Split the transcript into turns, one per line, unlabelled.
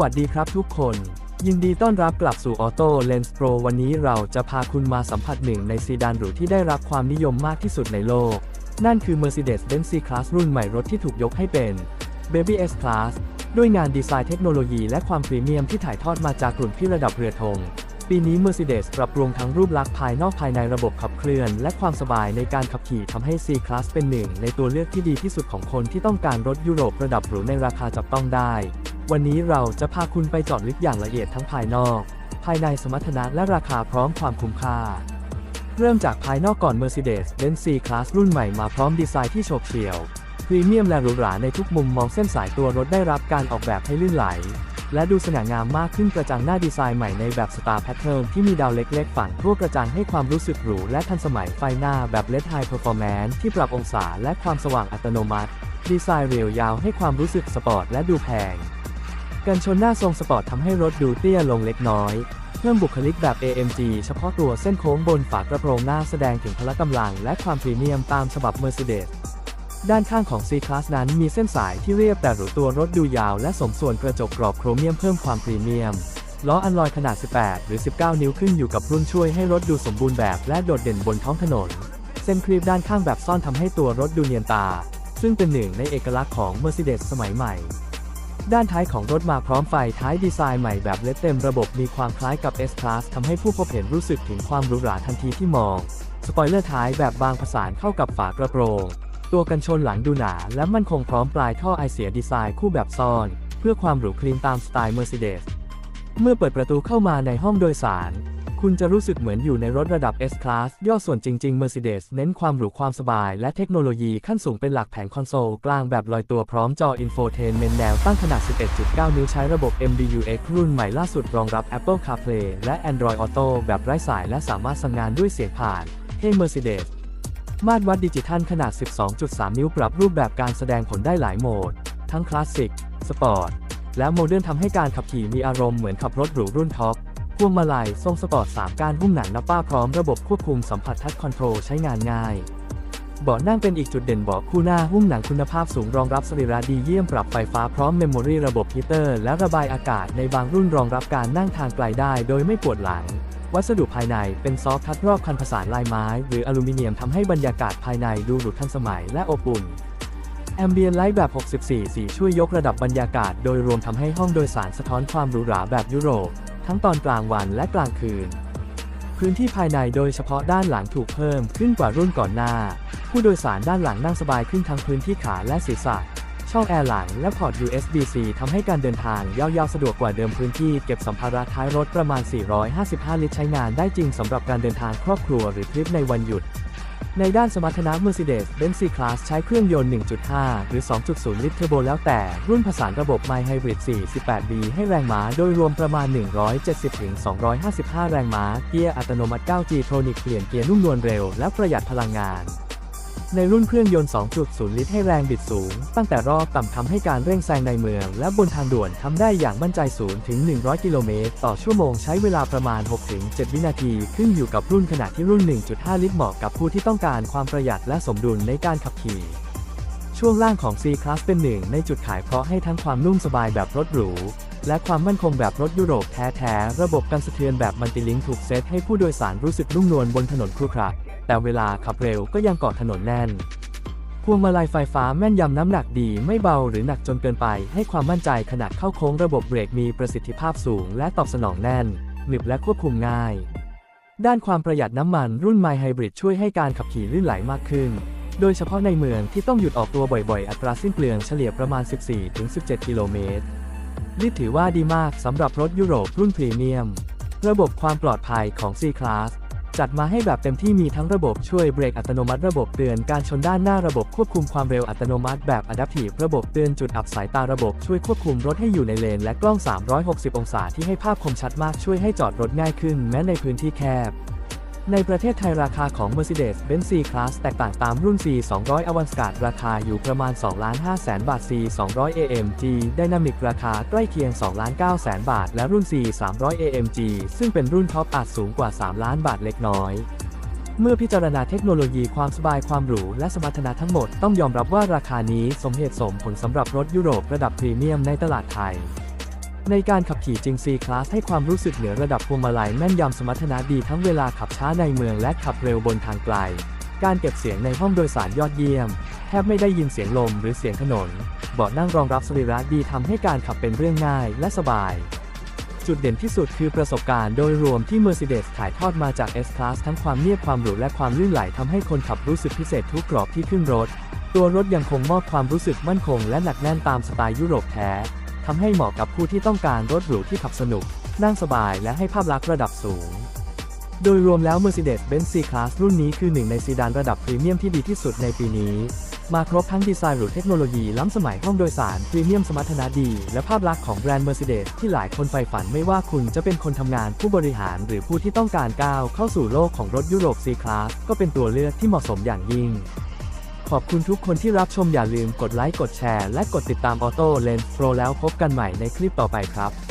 วัสดีครับทุกคน ยินดีต้อนรับกลับสู่ Auto Lens Pro วันนี้เราจะพาคุณมาสัมผัสหนึ่งในซีดานหรูที่ได้รับความนิยมมากที่สุดในโลก นั่นคือ Mercedes-Benz C-Class รุ่นใหม่รถที่ถูกยกให้เป็น Baby S Class ด้วยงานดีไซน์เทคโนโลยีและความพรีเมียมที่ถ่ายทอดมาจากกลุ่มที่ระดับเรือธง ปีนี้ Mercedes ปรับปรุงทั้งรูปลักษณ์ภายนอกภายในระบบขับเคลื่อน และความสบายในการขับขี่ทำให้ C-Class เป็นหนึ่งในตัวเลือกที่ดีที่สุดของคนที่ต้องการรถยุโรประดับหรูในราคาจับต้องได้ วันนี้เราจะพาคุณไปเจอดลึกอย่างละเอียดทั้งภายนอก ภายในสมรรถนะและราคาพร้อมความคุ้มค่า เริ่มจากภายนอกก่อน Mercedes-Benz C-Class รุ่นใหม่มาพร้อมดีไซน์ที่โฉบเฉี่ยวพรีเมียมและหรูหราในทุกมุมมองเส้นสายตัวรถได้รับการออกแบบให้ลื่นไหล และดูสง่างามมากขึ้นกระจังหน้าดีไซน์ใหม่ในแบบสตาร์แพทเทิร์นที่มีดาวเล็กๆ ฝังทั่วกระจังให้ความรู้สึกหรูและทันสมัยไฟหน้าแบบ LED High Performance ที่ปรับองศาและความสว่างอัตโนมัติ ดีไซน์เรียวยาวให้ความรู้สึกสปอร์ตและดูแพง กันชนหน้าทรงสปอร์ตทำให้รถดูเตี้ยลงเล็กน้อยเพิ่มบุคลิกแบบ AMG เฉพาะตัวเส้นโค้งบนฝากระโปรงหน้าแสดงถึงพละกำลังและความพรีเมียมตามฉบับ Mercedes ด้านข้างของ C-Class นั้นมีเส้นสายที่เรียบแต่หรูตัวรถดูยาวและสมส่วนกระจกกรอบโครเมียมเพิ่มความพรีเมียม ล้ออันลอยขนาด 18 หรือ 19 นิ้วขึ้นอยู่กับรุ่นช่วยให้รถดูสมบูรณ์แบบและโดดเด่นบนท้องถนน เส้นครีบด้านข้างแบบซ่อนทำให้ตัวรถดูเนียนตา ซึ่งเป็นหนึ่งในเอกลักษณ์ของ Mercedes สมัยใหม่ ด้านท้ายของรถมาพร้อมไฟท้ายดีไซน์ใหม่แบบเลดเต็มระบบมีความคล้ายกับ S-Class ทำให้ผู้พบเห็นรู้สึกถึงความหรูหราทันทีที่มอง สปอยเลอร์ท้ายแบบบางผสานเข้ากับฝากระโปรง ตัวกันชนหลังดูหนาและมั่นคงพร้อมปลายท่อไอเสียดีไซน์คู่แบบซ่อน เพื่อความหรูคลีนตามสไตล์ Mercedes เมื่อเปิดประตูเข้ามาในห้องโดยสาร คุณจะรู้สึกเหมือนอยู่ในรถระดับ S-Class ย่อส่วนจริง ๆ Mercedes เน้นความหรูความสบาย และเทคโนโลยีขั้นสูงเป็นหลักแผงคอนโซลกลางแบบลอยตัวพร้อมจอ Infotainment แนวตั้งขนาด 11.9 นิ้วใช้ระบบ MBUX รุ่นใหม่ล่าสุดรองรับ Apple CarPlay และ Android Auto แบบไร้สายและสามารถสั่งงานด้วยเสียงผ่านให้ Mercedes มาตรวัดดิจิทัลขนาด 12.3 นิ้วปรับรูปแบบการแสดงผลได้หลายโหมด ทั้งคลาสสิก สปอร์ต และโมเดิร์นทำให้การขับขี่มีอารมณ์เหมือนขับรถหรูรุ่นท็อปพวงมาลัยทรงสปอร์ต 3 การหุ้มหนังนับป้าพร้อมระบบควบคุมสัมผัสทัชคอนโทรลใช้งานง่ายเบาะนั่งเป็นอีกจุดเด่นเบาะคู่หน้าหุ้มหนังคุณภาพสูงรองรับสรีระดีเยี่ยมปรับไฟฟ้าพร้อมเมมโมรีระบบฮีเตอร์ และระบายอากาศในบางรุ่นรองรับการนั่งทางไกลได้โดยไม่ปวดหลัง วัสดุภายในเป็นซอฟท์ทัชรอบคันผสานลายไม้ หรืออลูมิเนียมทำให้บรรยากาศภายในดูหรูทันสมัยและอบอุ่นแอมเบียนไลท์แบบ 64 สีช่วยยกระดับบรรยากาศโดยรวมทำให้ห้องโดยสารสะท้อนความหรูหราแบบยุโรป ทั้งตอนกลางวันและกลางคืน พื้นที่ภายในโดยเฉพาะด้านหลังถูกเพิ่มขึ้นกว่ารุ่นก่อนหน้า ผู้โดยสารด้านหลังนั่งสบายขึ้นทั้งพื้นที่ขาและศีรษะ ช่องแอร์หลังและพอร์ต USB-C ทำให้การเดินทางยาวๆสะดวกกว่าเดิมพื้นที่เก็บสัมภาระท้ายรถประมาณ 455 ลิตรใช้งานได้จริงสำหรับการเดินทางครอบครัวหรือทริปในวันหยุด ในด้านสมรรถนะ Mercedes-Benz C-Class ใช้เครื่องยนต์ 1.5 หรือ 2.0 ลิตรเทอร์โบแล้วแต่ รุ่นผสานระบบ My Hybrid 48B ให้แรงม้าโดยรวมประมาณ 170-255 แรงม้า เกียร์อัตโนมัติ 9G Tronic เปลี่ยนเกียร์นุ่มนวลเร็วและประหยัดพลังงาน ในรุ่นเครื่องยนต์ 2.0 ลิตรให้แรงบิดสูง ตั้งแต่รอบต่ำทำให้การเร่งแซงในเมือง และบนทางด่วนทำได้อย่างมั่นใจ 0 ถึง 100 กิโลเมตร ต่อชั่วโมงใช้เวลาประมาณ6-7วินาที ขึ้นอยู่กับรุ่นขนาดที่รุ่น 1.5 ลิตรเหมาะกับผู้ที่ต้องการความประหยัดและสมดุลในการขับขี่ช่วงล่างของ C-Class เป็นหนึ่งในจุดขายเพราะให้ทั้งความนุ่มสบายแบบรถหรู และความมั่นคงแบบรถยุโรปแท้ๆ ระบบกันสะเทือนแบบมัลติลิงถูกเซตให้ผู้โดยสารรู้สึกนุ่มนวลบนถนนครุขระ แต่เวลาขับเร็วก็ยังเกาะถนนแน่น พวงมาลัยไฟฟ้าแม่นยำน้ำหนักดีไม่เบาหรือหนักจนเกินไปให้ความมั่นใจขนาดเข้าโค้งระบบเบรกมีประสิทธิภาพสูงและตอบสนองแน่นหนึบและควบคุมง่าย ด้านความประหยัดน้ำมันรุ่น My Hybrid ช่วยให้การขับขี่ลื่นไหลมากขึ้น โดยเฉพาะในเมืองที่ต้องหยุดออกตัวบ่อยๆ อัตราสิ้นเปลืองเฉลี่ยประมาณ 14-17 กิโลเมตรนี่ถือว่าดีมากสำหรับรถยุโรปรุ่นพรีเมียม ระบบความปลอดภัยของ C-Class จัดมาให้แบบเต็มที่มีทั้งระบบช่วยเบรกอัตโนมัติระบบเตือนการชนด้านหน้าระบบควบคุมความเร็วอัตโนมัติแบบ Adaptive ระบบเตือนจุดอับสายตาระบบช่วยควบคุมรถให้อยู่ในเลน และกล้อง 360 องศาที่ให้ภาพคมชัดมากช่วยให้จอดรถง่ายขึ้น แม้ในพื้นที่แคบ ในประเทศไทยราคาของ Mercedes-Benz C-Class แตกต่างตามรุ่น C 200 Avantgarde ราคาอยู่ประมาณ 2 5 0 0 0 0บาท C 200 AMG Dynamic ราคาใกล้เคียง 2 9 0 0 0 0 บาท และรุ่น C 300 AMG ซึ่งเป็นรุ่นท็อปอาจสูงกว่า 3 ล้านบาทเล็กน้อยเมื่อพิจารณาเทคโนโลยีความสบายความหรูและสมรรถนะทั้งหมดต้องยอมรับว่าราคานี้สมเหตุสมผลสำหรับรถยุโรประดับพรีเมียมในตลาดไทย ในการขับขี่จริง C-Class ให้ความรู้สึกเหนือระดับพวงมาลัยแม่นยำสมรรถนะดีทั้งเวลาขับช้าในเมืองและขับเร็วบนทางไกล การเก็บเสียงในห้องโดยสารยอดเยี่ยม แทบไม่ได้ยินเสียงลมหรือเสียงถนน เบาะนั่งรองรับสรีระดีทำให้การขับเป็นเรื่องง่ายและสบาย จุดเด่นที่สุดคือประสบการณ์โดยรวมที่ Mercedes ถ่ายทอดมาจาก S-Class ทั้งความเนียบความหรูและความลื่นไหลทำให้คนขับรู้สึกพิเศษทุกกรอบที่ขึ้นรถ ตัวรถยังคงมอบความรู้สึกมั่นคงและหนักแน่นตามสไตล์ยุโรปแท้ ทำให้เหมาะกับผู้ที่ต้องการรถหรูที่ขับสนุก นั่งสบายและให้ภาพลักษณ์ระดับสูง โดยรวมแล้ว Mercedes-Benz C-Class รุ่นนี้คือหนึ่งในซีดานระดับพรีเมียมที่ดีที่สุดในปีนี้ มาครบทั้งดีไซน์หรูเทคโนโลยีล้ำสมัยห้องโดยสารพรีเมียมสมรรถนะดี และภาพลักษณ์ของแบรนด์ Mercedes ที่หลายคนใฝ่ฝันไม่ว่าคุณจะเป็นคนทำงานผู้บริหาร หรือผู้ที่ต้องการก้าวเข้าสู่โลกของรถยุโรป C-Class ก็เป็นตัวเลือกที่เหมาะสมอย่างยิ่ง ขอบคุณทุกคนที่รับชมอย่าลืมกดไลค์กดแชร์ และกดติดตามออโต้เลนส์โปรแล้วพบกันใหม่ในคลิปต่อไปครับ